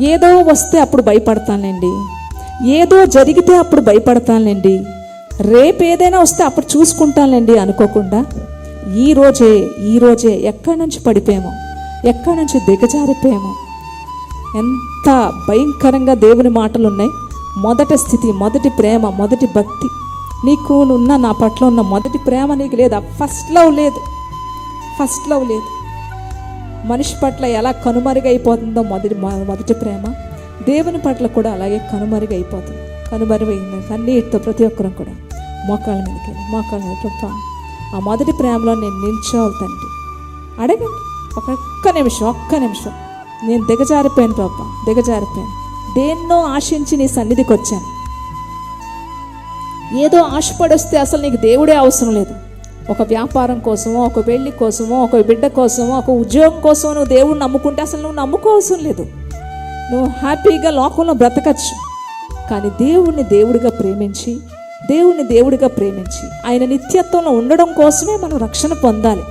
ఏదో వస్తే అప్పుడు భయపడతానండి. ఏదో జరిగితే అప్పుడు భయపడతానులేండి రేపు ఏదైనా వస్తే అప్పుడు చూసుకుంటానులేండి అనుకోకుండా ఈ రోజే ఈ రోజే ఎక్కడి నుంచి పడిపోయామో ఎక్కడి నుంచి దిగజారిపోయామో. ఎంత భయంకరంగా దేవుని మాటలు ఉన్నాయి మొదటి స్థితి మొదటి ప్రేమ మొదటి భక్తి. నీకు ఉన్న నా పట్ల ఉన్న మొదటి ప్రేమ నీకు లేదా? ఫస్ట్ లవ్ లేదు. ఫస్ట్ లవ్ లేదు. మనిషి పట్ల ఎలా కనుమరుగైపోతుందో మొదటి మొదటి ప్రేమ. దేవుని పట్ల కూడా అలాగే కనుమరుగైపోతుంది. కనుమరుగైంది. కన్నీటితో ప్రతి ఒక్కరం కూడా మోకాళ్ళ మీదకి వెళ్ళి మోకాళ్ళ మీద ప్రభా ఆ మొదటి ప్రేమలో నేను నిల్చోవాలి తండ్రి. అడగండి. ఒక ఒక్క నిమిషం ఒక్క నిమిషం. నేను దిగజారిపోయాను ప్రభా దిగజారిపోయాను. దేన్నో ఆశించి నీ సన్నిధికి వచ్చాను. ఏదో ఆశపడొస్తే అసలు నీకు దేవుడే అవసరం లేదు. ఒక వ్యాపారం కోసమో ఒక పెళ్ళి కోసమో ఒక బిడ్డ కోసమో ఒక ఉద్యోగం కోసమో నువ్వు దేవుడిని నమ్ముకుంటే అసలు నువ్వు నమ్ముకోవసం లేదు. నువ్వు హ్యాపీగా లోకంలో బ్రతకచ్చు. కానీ దేవుణ్ణి దేవుడిగా ప్రేమించి దేవుణ్ణి దేవుడిగా ప్రేమించి ఆయన నిత్యత్వంలో ఉండడం కోసమే మనం రక్షణ పొందాలి.